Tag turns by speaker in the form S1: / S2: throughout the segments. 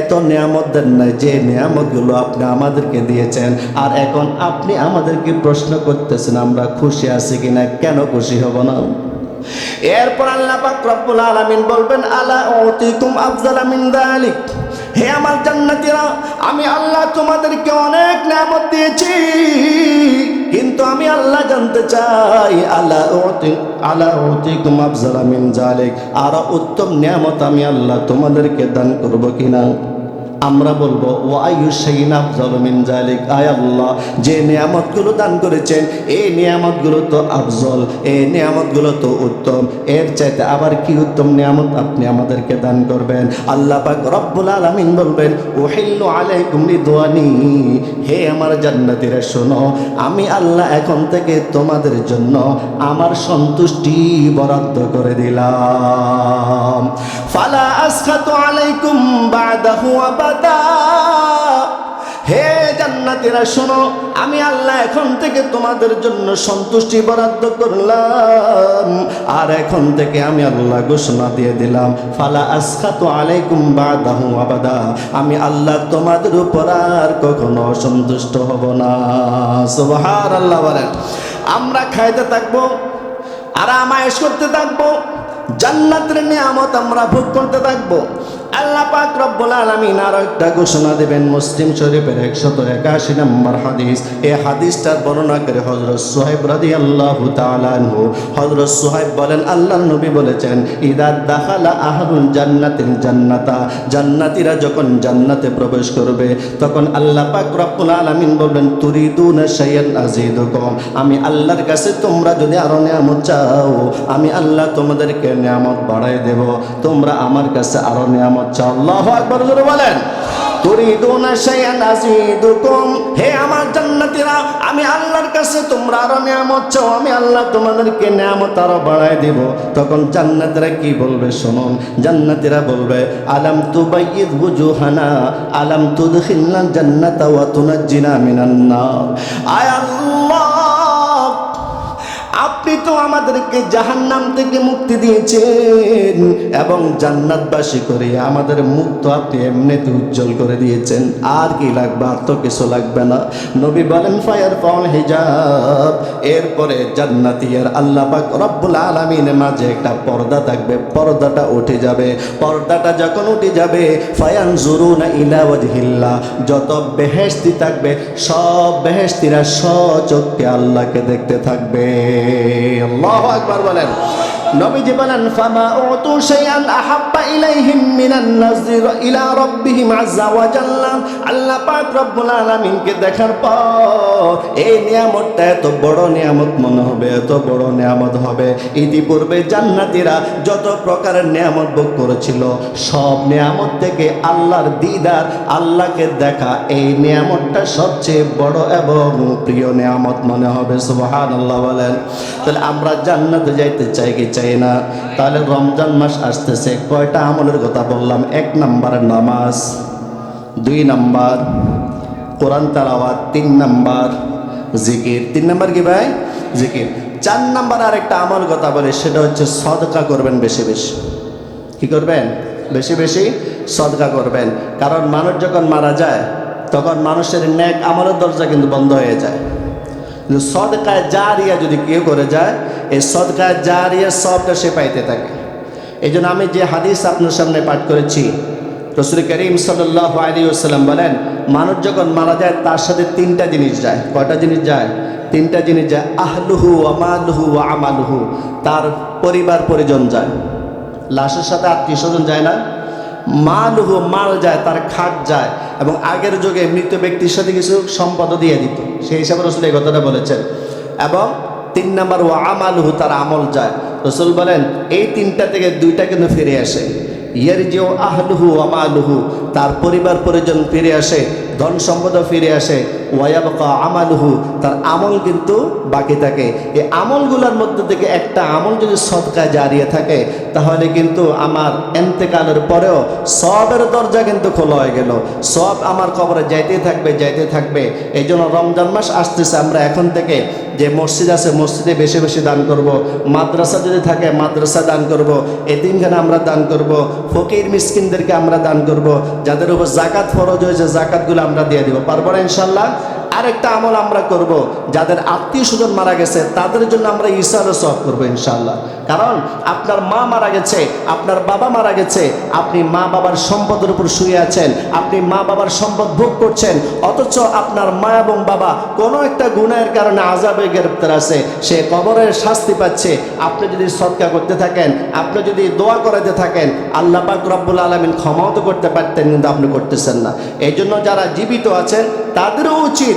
S1: এত নিয়ামত দেন নাই, যে নিয়ামতগুলো আপনি আমাদেরকে দিয়েছেন, আর এখন আপনি আমাদেরকে প্রশ্ন করতেছেন, আমরা খুশি আছি কিনা, কেন খুশি হব না? এরপর আল্লাহ পাক রব্বুল আলামিন বলবেন, আলা উতিকুম আফজালা মিন যালিক হে আমার জান্নাতীরা, আমি আল্লাহ তোমাদেরকে অনেক নিয়ামত দিয়েছি, কিন্তু আমি আল্লাহ জানতে চাই আল্লাহ উতি আলা উতিকুম আফজালা মিন জালেক আর উত্তম নিয়ামত আমি আল্লাহ তোমাদেরকে দান করব কিনা? আমরা বলব ও আয়ুসাইন আফজল মিন জালিক আয় আল্লাহ, যে নিয়ামতগুলো দান করেছেন, এই নিয়ামতগুলো তো আফজল, এই নিয়ামতগুলো তো উত্তম। এর চাইতে আবার কি উত্তম নিয়ামত আপনি আমাদেরকে দান করবেন? আল্লাহ পাক রব্বুল আলামিন বলবেন ওহিল্লু আলাইকুম রিদওয়ানি হে আমার জান্নাতীরা, শোনো, আমি আল্লাহ এখন থেকে তোমাদের জন্য আমার সন্তুষ্টি বরাদ্দ করে দিলাম। ফালা আসখাতু আলাইকুম বাদাহু হে জান্নাতীরা শোনো, আমি আল্লাহ এখন থেকে তোমাদের জন্য সন্তুষ্টি বরাদ্দ করলাম। আর এখন থেকে আমি আল্লাহ ঘোষণা দিয়ে দিলাম, ফালা আসখাতু আলাইকুম বাদাহু আবাদা। আমি আল্লাহ তোমাদের উপর আর কখনো সন্তুষ্ট হব না। সুবহান আল্লাহ বলেন। আমরা খাইতে থাকব আর আরামায়েশ করতে থাকব, জান্নাতের নিয়ামত আমরা ভোগ করতে থাকব। আল্লাহ পাক রব্বুল আলামিন আর একটা ঘোষণা দেবেন, মুসলিম শরীফের একশত একাশি নম্বর হাদিস। এই হাদিসটার বর্ণনা করে হজরত সোহেব রাদি আল্লাহ তালানহু হজরত সোহেব বলেন আল্লাহ নবী বলেছেন ইদার দাখালা আহরুল জান্নাতিল জান্নাতা। জান্নাতিরা যখন জান্নাতে প্রবেশ করবে, তখন আল্লাহ পাক রব্বুল আলামিন বলবেন, তুরিদুনা শাইয়ান আযীদুকুম। আমি আল্লাহর কাছে তোমরা যদি আরও নিয়ামত চাও, আমি আল্লাহ তোমাদেরকে নিয়ামত বাড়াই দেব। তোমরা আমার কাছে আরও নিয়ামত চাও আল্লাহু আকবার জোরে বলেন হে আমার জান্নাতীরা, আমি আল্লাহর কাছে তোমরা আরও নিয়ামত চাও, আমি আল্লাহ তোমাদেরকে নিয়ামত আরও বাড়াই দেব। তখন জান্নাতীরা কি বলবে শুনুন, জান্নাতীরা বলবে, আলাম তুবাইয়িদ বুজুহানা আলাম তুদখিলনা জান্নাতা ওয়া তুনাজ্জিনা মিনান নার। আয় আল্লাহ আপনি তো আমাদেরকে জাহান্নাম থেকে মুক্তি দিয়েছেন এবং জান্নাতবাসী করে আমাদের মুক্ত আপনি এমনিতে উজ্জ্বল করে দিয়েছেন। আর কি লাগবে? আর তো কিছু লাগবে না। নবী বলেন ফায়ার ফল হিজাব। এরপরে জান্নাতিয়ার আল্লাহ পাক রব্বুল আলামিনের মাঝে একটা পর্দা থাকবে। পর্দাটা উঠে যাবে। পর্দাটা যখন উঠে যাবে ফায়ান জুরুনা ইলা ওয়াজহিল্লাহ, যত বেহেশতি থাকবে, সব বেহেশতিরা সচক্ষে আল্লাহকে দেখতে থাকবে। আল্লাহু আকবার বলেন। নবীজি বলেন, ফামা উতু শাইআন আহাব্বা ইলাইহিম ইলা দেখার এই এত বড় মনে হবে, এত বড় হবে। জান্নাতীরা যত প্রকারের নিয়ামত ভোগ করেছিল, সব নিয়ামত থেকে আল্লাহর দিদার, আল্লাহকে দেখা এই নিয়ামতটা সবচেয়ে বড় এবং প্রিয় নিয়ামত মনে হবে, সুবহানাল্লাহ বলেন। তাহলে আমরা জান্নাতে যাইতে চাই কি চাই না? তাহলে রমজান মাস আসতেছে কয়টা আমলের কথা বললাম। এক নাম্বার নামাজ, দুই নাম্বার কোরআন তালাওয়াত, তিন নাম্বার জিকির। তিন নাম্বার কি ভাই? জিকির। চার নাম্বার আরেকটা আমল কথা বলে, সেটা হচ্ছে সদকা করবেন বেশি বেশি। কি করবেন? বেশি বেশি সদকা করবেন। কারণ মানুষ যখন মারা যায়, তখন মানুষের ন্যাক আমলের দরজা কিন্তু বন্ধ হয়ে যায়। সদকায় জারিয়া যদি কেউ করে যায়, এই সদকায় জারিয়া সবটা সে পাইতে থাকে। এই জন্য আমি যে হাদিস আপনার সামনে পাঠ করেছি, রসুল করিম সাল্লাহ আলী ওসাল্লাম বলেন, মানুষ যখন মারা যায়, তার সাথে তিনটা জিনিস যায়। কয়টা জিনিস যায়? তিনটা জিনিস যায়। আহলুহু আমালুহু আমালুহু। তার পরিবার পরিজন যায়। লাশের সাথে আত্মীয় স্বজন যায় না। মালুহু, মাল যায়, তার খাট যায় এবং আগের যুগে মৃত ব্যক্তির সাথে কিছু সম্পদ দিয়ে দিত। সেই হিসাবে রসুল এই কথাটা বলেছেন। এবং তিন নাম্বার ও আমালুহু, তার আমল যায়। রসুল বলেন, এই তিনটা থেকে দুইটা কিন্তু ফিরে আসে। ইয়ের যে আহলুহু আমালুহু তার পরিবার পরিজন ফিরে আসে, ধন সম্পদও ফিরে আসে। ওয়াবাকা আমালুহু, তার আমল কিন্তু বাকি থাকে। এই আমলগুলোর মধ্যে থেকে একটা আমল যদি সদকা জারিয়ে থাকে, তাহলে কিন্তু আমার এন্তেকালের পরেও সবের দরজা কিন্তু খোলা হয়ে গেল। সব আমার কবরে যাইতে থাকবে যাইতে থাকবে। এই জন্য রমজান মাস আসতেছে, আমরা এখন থেকে যে মসজিদ আছে, মসজিদে বেশি বেশি দান করব। মাদ্রাসা যদি থাকে, মাদ্রাসা দান করব। এদিনখানে আমরা দান করব। ফকির মিসকিনদেরকে আমরা দান করব। যাদের উপর জাকাত ফরজ হয়েছে, জাকাতগুলো আমরা দিয়ে দিব। পারব না ইনশাল্লাহ? আরেকটা আমল আমরা করব। যাদের আত্মীয় স্বজন মারা গেছে, তাদের জন্য আমরা ইসারও সব করব ইনশাল্লাহ কারণ আপনার মা মারা গেছে, আপনার বাবা মারা গেছে, আপনি মা বাবার সম্পদের উপর শুয়ে আছেন, আপনি মা বাবার সম্পদ ভোগ করছেন, অথচ আপনার মা এবং বাবা কোনো একটা গুণের কারণে আজাবে গ্রেপ্তার আছে, সে কবরের শাস্তি পাচ্ছে। আপনি যদি সৎকা করতে থাকেন, আপনি যদি দোয়া করাতে থাকেন, আল্লাহ পাক রব্বুল আলমিন ক্ষমাও তো করতে পারতেন, কিন্তু আপনি করতেছেন না। এই জন্য যারা জীবিত আছেন, তাদেরও উচিত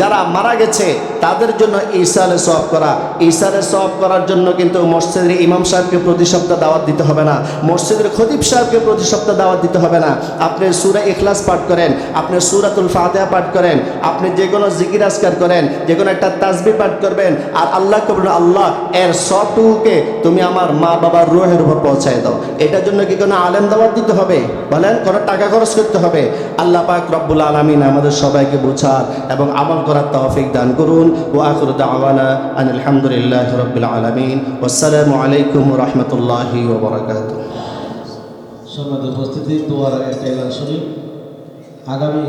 S1: যারা মারা গেছে, তাদের জন্য ইসালে সব করা। ইসালে সব করার জন্য কিন্তু মসজিদের ইমাম সাহেবকে প্রতি সপ্তাহ দাওয়াত দিতে হবে না। মসজিদের খতিব সাহেবকে প্রতি সপ্তাহ দাওয়াত দিতে হবে না। আপনি সুরা ইখলাস পাঠ করেন, আপনি সুরাতুল ফাতেহা পাঠ করেন, আপনি যে কোনো জিকির আজকার করেন, যে কোনো একটা তাসবি পাঠ করবেন, আর আল্লাহ করবেন আল্লাহ এর সবটুকুকে তুমি আমার মা বাবার রোহের উপর পৌঁছায় দাও। এটার জন্য কি কোনো আলেম দাওয়াত দিতে হবে? বলেন, কোনো টাকা খরচ করতে হবে? আল্লাহ পাক রব্বুল আলমিন আমাদের সবাইকে বোঝার এবং আমল করার তৌফিক দান করুন। ও আখর দাওয়ানা আন আলহামদুলিল্লাহ রবিল আলমিন। আসসালামু আলাইকুম রহমতুল্লাহি ওবরাকাত
S2: সম্মানিত উপস্থিতি দোয়ার একটা এলান শরীফ। আগামী